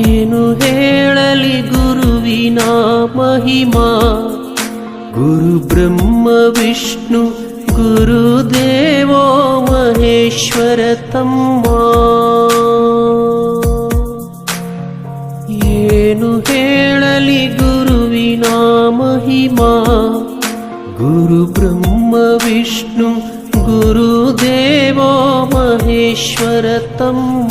ಏನು ಹೇಳಲಿ ಗುರುವಿನ ಮಹಿಮಾ ಗುರು ಬ್ರಹ್ಮ ವಿಷ್ಣು ಗುರುದೇವೋ ಮಹೇಶ್ವರ ತಮ್ಮ ಏನು ಹೇಳಲಿ ಗುರುವಿನ ಮಹಿಮಾ ಗುರು ಬ್ರಹ್ಮ ವಿಷ್ಣು ಗುರುದೇವೋ ಮಹೇಶ್ವರ ತಮ್ಮ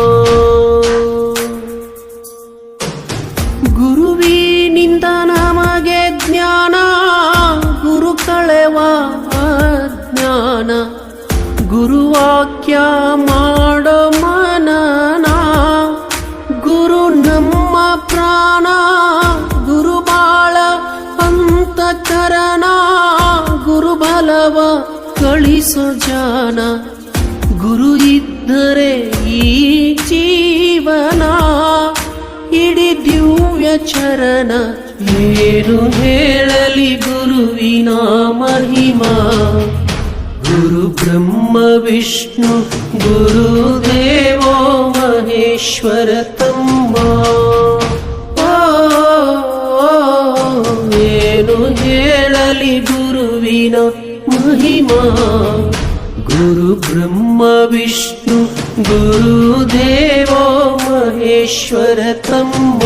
ಗುರುವಿನಿಂದ ನಮಗೆ ಜ್ಞಾನ. ಗುರು ಕಳೆವ ಜ್ಞಾನ ಗುರುವಾಕ್ಯ ಮಾಡೋ ಮನನ. ಗುರು ನಮ್ಮ ಪ್ರಾಣ. ಗುರು ಬಾಳ ಅಂತಕರಣ ಗುರು ಬಲವ ಕಳಿಸೋ ಜಾನ. ಗುರು ಇದ್ದರೆ ಈ ಚರಣ ಏನು ಹೇಳಲಿ ಗುರುವಿನ ಮಹಿಮಾ ಗುರು ಬ್ರಹ್ಮ ವಿಷ್ಣು ಗುರುದೇವೋ ಮಹೇಶ್ವರ ತಮ್ಮ ಓ, ಏನು ಹೇಳಲಿ ಗುರುವಿನ ಮಹಿಮಾ ಗುರು ಬ್ರಹ್ಮ ವಿಷ್ಣು ಗುರುದೇವೋ ಮಹೇಶ್ವರ ತಮ್ಮ